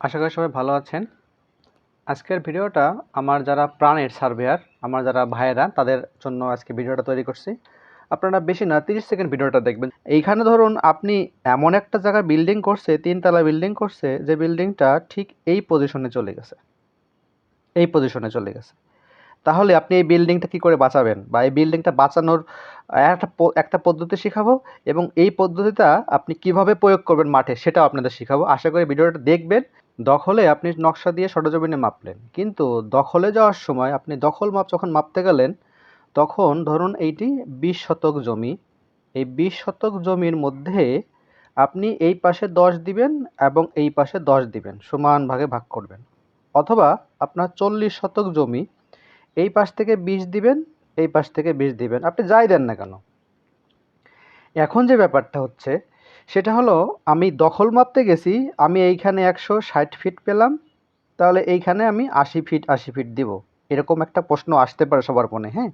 আশা করি সবাই ভালো আছেন। আজকের ভিডিওটা আমার যারা প্রাণের সার্ভেয়ার, আমার যারা ভাইয়েরা, তাদের জন্য আজকে ভিডিওটা তৈরি করছি। আপনারা বেশি না, তিরিশ সেকেন্ড ভিডিওটা দেখবেন। এইখানে ধরুন আপনি এমন একটা জায়গায় বিল্ডিং করছে, তিনতলা বিল্ডিং করছে, যে বিল্ডিংটা ঠিক এই পজিশনে চলে গেছে। এই পজিশনে চলে গেছে। তাহলে আপনি এই বিল্ডিংটা কি করে বাঁচাবেন? বা এই বিল্ডিংটা বাঁচানোর একটা একটা পদ্ধতি শেখাবো? এবং এই পদ্ধতিটা আপনি কীভাবে প্রয়োগ করবেন মাঠে, সেটাও আপনাদের শেখাবো। আশা করি ভিডিওটা দেখবেন। দখলে আপনি নকশা দিয়ে সরজমিনে মাপলেন। কিন্তু দখলে যাওয়ার সময় আপনি দখল মাপ যখন মাপতে গেলেন, তখন ধরুন এইটি বিশ শতক জমি। এই বিশ শতক জমির মধ্যে আপনি এই পাশে দশ দিবেন এবং এই পাশে দশ দিবেন, সমান ভাগে ভাগ করবেন। অথবা আপনার চল্লিশ শতক জমি, এই পাশ থেকে বিশ দিবেন, এই পাশ থেকে বিশ দিবেন। আপনি যাই দেন না কেন। এখন যে ব্যাপারটা হচ্ছে সেটা হলো, আমি দখল মাপতে গেছি, আমি এইখানে একশো ষাট ফিট পেলাম, তাহলে এইখানে আমি আশি ফিট আশি ফিট দিব। এরকম একটা প্রশ্ন আসতে পারে সবার মনে হ্যাঁ?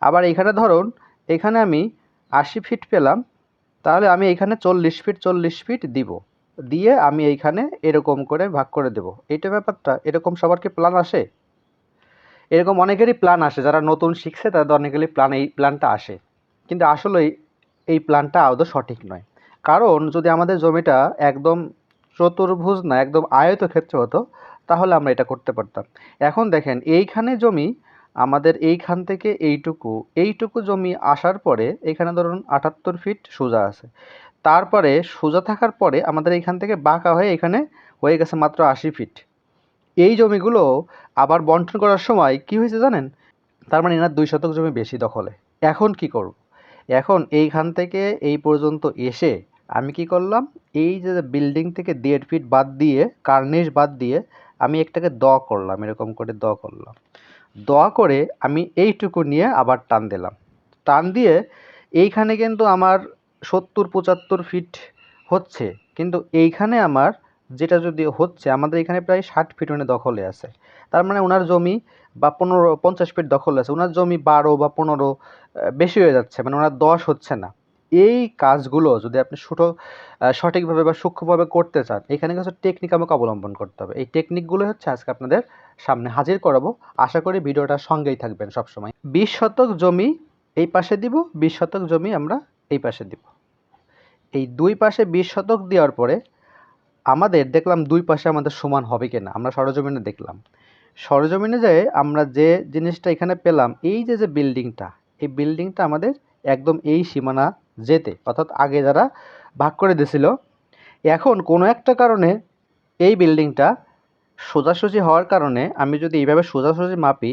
আবার এইখানে ধরুন, এখানে আমি আশি ফিট পেলাম, তাহলে আমি এইখানে চল্লিশ ফিট চল্লিশ ফিট দিব। দিয়ে আমি এইখানে এরকম করে ভাগ করে দেব। এইটা ব্যাপারটা, এরকম সবার কি প্ল্যান আসে? এরকম অনেকেরই প্ল্যান আসে, যারা নতুন শিখছে, তাদের অনেকেরই প্ল্যান এই প্ল্যানটা আসে। কিন্তু আসলে এই প্ল্যানটা আদৌ সঠিক নয়। কারণ যদি আমাদের জমিটা একদম চতুর্ভুজ না, একদম আয়তক্ষেত্র হতো, তাহলে আমরা এটা করতে পারতাম। এখন দেখেন, এইখানে জমি আমাদের এইখান থেকে এইটুকু এইটুকু জমি আসার পরে এখানে ধরুন আটাত্তর ফিট সোজা আছে। তারপরে সোজা থাকার পরে আমাদের এইখান থেকে বাঁকা হয়ে এখানে হয়ে গেছে মাত্র আশি ফিট। এই জমিগুলো আবার বন্টন করার সময় কি হয়েছে জানেন? তার মানে এনার দুই শতক জমি বেশি দখলে। এখন কি করব? এখন এইখান থেকে এই পর্যন্ত এসে আমি কি করলাম? এই যে বিল্ডিং থেকে দেড় ফিট বাদ দিয়ে কার্নিশ বাদ দিয়ে আমি একটাকে দ করলাম, এরকম করে দ করলাম। দ করে আমি এইটুকু নিয়ে আবার টান দিলাম। টান দিয়ে এইখানে কিন্তু আমার সত্তর, পঁচাত্তর ফিট হচ্ছে, কিন্তু এইখানে আমার যেটা যদি হচ্ছে, আমাদের এখানে প্রায় ষাট ফিট উনি দখলে আছে। তার মানে ওনার জমি বা পনেরো, পঞ্চাশ ফিট দখলে আছে। ওনার জমি বারো বা পনেরো বেশি হয়ে যাচ্ছে মানে ওনার দশ হচ্ছে না। এই কাজগুলো যদি আপনি ছোটো সঠিকভাবে বা সূক্ষ্মভাবে করতে চান, এখানে কিছু টেকনিক আমাকে অবলম্বন করতে হবে। এই টেকনিকগুলো হচ্ছে আজকে আপনাদের সামনে হাজির করাবো। আশা করি ভিডিওটার সঙ্গেই থাকবেন সবসময়। বিশ শতক জমি এই পাশে দিব, বিশ শতক জমি আমরা এই পাশে দিব। এই দুই পাশে বিশ শতক দেওয়ার পরে আমাদের দেখলাম দুই পাশে আমাদের সমান হবে কিনা, আমরা সরজমিনে দেখলাম। সরজমিনে যেয়ে আমরা যে জিনিসটা এখানে পেলাম, এই যে যে বিল্ডিংটা এই বিল্ডিংটা আমাদের একদম এই সীমানা যেতে, অর্থাৎ আগে যারা ভাগ করে দিয়েছিল। এখন কোনো একটা কারণে এই বিল্ডিংটা সোজাসুজি হওয়ার কারণে আমি যদি এইভাবে সোজাসুজি মাপি,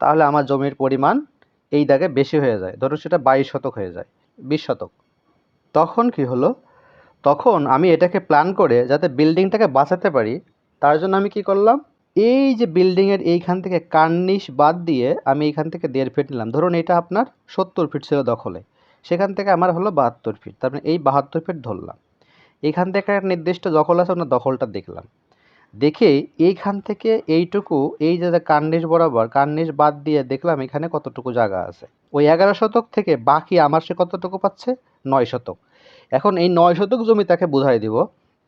তাহলে আমার জমির পরিমাণ এই দাগে বেশি হয়ে যায়। ধরো সেটা বাইশ শতক হয়ে যায়, বিশ শতক। তখন কি হলো? তখন আমি এটাকে প্ল্যান করে যাতে বিল্ডিংটাকে বাঁচাতে পারি, তার জন্য আমি কি করলাম? এই যে বিল্ডিংয়ের এইখান থেকে কার্নিশ বাদ দিয়ে আমি এইখান থেকে দেড় ফিট নিলাম। ধরুন এটা আপনার সত্তর ফিট ছিল দখলে। সেখান থেকে আমার হলো বাহাত্তর ফিট তার মানে এই বাহাত্তর ফিট ধরলাম। এখান থেকে একটা নির্দিষ্ট দখল আছে ওনার দখলটা দেখলাম। দেখে এইখান থেকে এইটুকু, এই যে যে কার্নিশ বরাবর কার্নিশ বাদ দিয়ে দেখলাম এখানে কতটুকু জায়গা আছে। ওই এগারো শতক থেকে বাকি আমার সে কতটুকু পাচ্ছে? নয় শতক। এখন এই নয় শতক জমি তাকে বোঝাই দিব।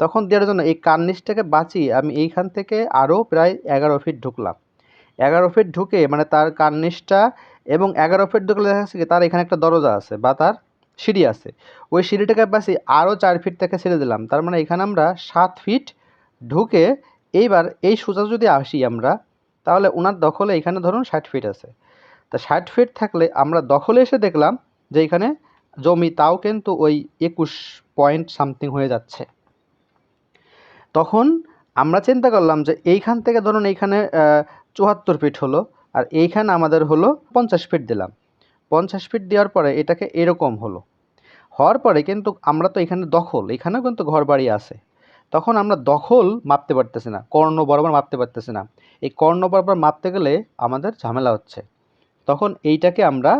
তখন দেওয়ার জন্য এই কার্নিশটাকে বাঁচিয়ে আমি এইখান থেকে আরও প্রায় এগারো ফিট ঢুকলাম। এগারো ফিট ঢুকে মানে তার কার্নিশটা এবং এগারো ফিট ঢুকলে দেখা যাচ্ছে তার এখানে একটা দরজা আছে বা তার সিঁড়ি আছে। ওই সিঁড়িটাকে বাঁচি আরও চার ফিট থেকে ছেড়ে দিলাম। তার মানে এখানে আমরা সাত ফিট ঢুকে এইবার এই সোজা যদি আসি আমরা, তাহলে ওনার দখলে এখানে ধরুন ষাট ফিট আছে। তা ষাট ফিট থাকলে আমরা দখলে এসে দেখলাম যে এখানে জমি, তাও কিন্তু ওই একুশ পয়েন্ট সামথিং হয়ে যাচ্ছে। তখন আমরা চিন্তা করলাম যে এইখান থেকে ধরুন এইখানে চুয়াত্তর ফিট হলো। আর এইখানে আমাদের হলো পঞ্চাশ ফিট দিলাম। পঞ্চাশ ফিট দেওয়ার পরে এটাকে এরকম হলো। হওয়ার পরে কিন্তু আমরা তো এখানে দখল, এখানেও কিন্তু ঘর বাড়ি আছে। তখন আমরা দখল মাপতে পারতেছি না, কর্ণ বরাবর মাপতে পারতেছি না। এই কর্ণ বরাবর মাপতে গেলে আমাদের ঝামেলা হচ্ছে। তখন এইটাকে আমরা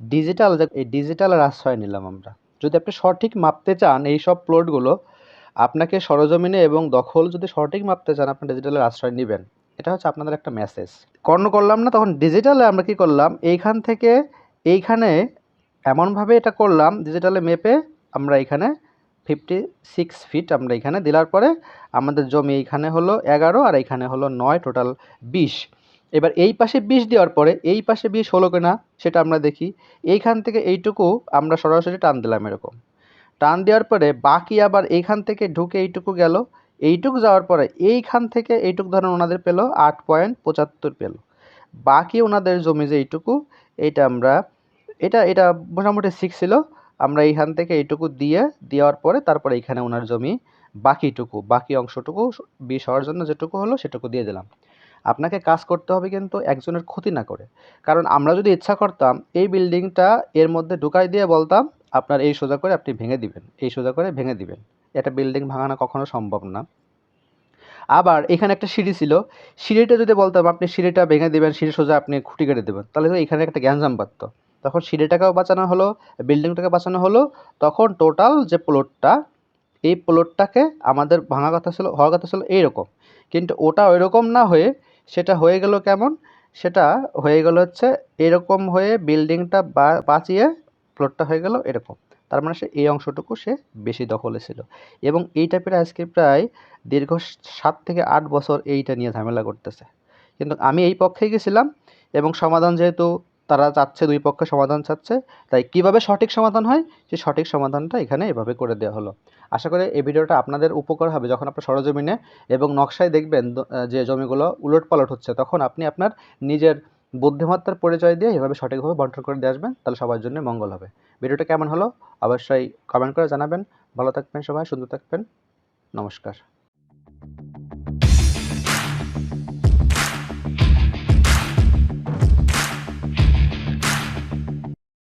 ডিজিটাল এই ডিজিটালের আশ্রয় নিলাম আমরা। যদি আপনি সঠিক মাপতে চান এই সব প্লটগুলো আপনাকে সরজমিনে এবং দখল যদি সঠিক মাপতে চান, আপনি ডিজিটালের আশ্রয় নেবেন। এটা হচ্ছে আপনাদের একটা মেসেজ কর্ণ করলাম না, তখন ডিজিটালে আমরা কি করলাম? এইখান থেকে এইখানে এমনভাবে এটা করলাম ডিজিটালে মেপে আমরা এখানে ফিফটি সিক্স ফিট আমরা এখানে দেওয়ার পরে আমাদের জমি এইখানে হলো এগারো আর এইখানে হলো নয় টোটাল বিশ। এবার এই পাশে বিশ দেওয়ার পরে এই পাশে বিশ হলো কিনা সেটা আমরা দেখি। এইখান থেকে এইটুকু আমরা সরাসরি টান দিলাম এরকম। টান দেওয়ার পরে বাকি আবার এইখান থেকে ঢুকে এইটুকু গেল। এইটুকু যাওয়ার পরে এইখান থেকে এইটুকু ধরেন ওনাদের পেল আট পয়েন্ট পঁচাত্তর পেল। বাকি ওনাদের জমি যে এইটুকু এইটা আমরা, এটা এটা মোটামুটি সিক্স ছিল। আমরা এইখান থেকে এইটুকু দিয়ে, দেওয়ার পরে তারপরে এইখানে ওনার জমি বাকিটুকু, বাকি অংশটুকু বিষ হওয়ার জন্য যেটুকু হলো সেটুকু দিয়ে দিলাম। আপনাকে কাজ করতে হবে কিন্তু একজনের ক্ষতি না করে। কারণ আমরা যদি ইচ্ছা করতাম, এই বিল্ডিংটা এর মধ্যে ঢুকাই দিয়ে বলতাম, আপনার এই সোজা করে আপনি ভেঙে দিবেন, এই সোজা করে ভেঙে দিবেন। এটা বিল্ডিং ভাঙানো কখনো সম্ভব না। আবার এখানে একটা সিঁড়ি ছিল, সিঁড়িটা যদি বলতাম আপনি সিঁড়িটা ভেঙে দেবেন, সিঁড়ি সোজা আপনি খুঁটি কেটে দেবেন, তাহলে তো এখানে একটা গ্যাঞ্জাম বাড়ত তখন সিঁড়িটাকেও বাঁচানো হলো বিল্ডিংটাকে বাঁচানো হলো, তখন টোটাল যে প্লটটা এই প্লটটাকে আমাদের ভাঙা কথা ছিল, হওয়ার কথা ছিল এইরকম। কিন্তু ওটা ওইরকম না হয়ে সেটা হয়ে গেল কেমন? সেটা হয়ে গেল হচ্ছে, এরকম হয়ে বিল্ডিংটা বাঁচিয়ে প্লটটা হয়ে গেল এরকম। তার মানে সে এই অংশটুকু সে বেশি দখলে ছিল। এবং এই টাইপের আজকে প্রায় দীর্ঘ সাত থেকে আট বছর এইটা নিয়ে ঝামেলা করতেছে। কিন্তু আমি এই পক্ষে গেছিলাম এবং সমাধান যেহেতু তারা চাচ্ছে, দুই পক্ষে সমাধান চাচ্ছে, তাই কীভাবে সঠিক সমাধান হয়, সেই সঠিক সমাধানটা এখানে এভাবে করে দেওয়া হলো। আশা করি এই ভিডিওটা আপনাদের উপকার হবে। যখন আপনার সরজমিনে এবং নকশায় দেখবেন যে জমিগুলো উলট পালট হচ্ছে, তখন আপনি আপনার নিজের বুদ্ধিমত্তার পরিচয় দিয়ে এভাবে সঠিকভাবে বন্টন করে দিয়ে আসবেন, তাহলে সবার জন্য মঙ্গল হবে। ভিডিওটা কেমন হলো? অবশ্যই কমেন্ট করে জানাবেন। ভালো থাকবেন সবাই, সুন্দর থাকবেন। নমস্কার।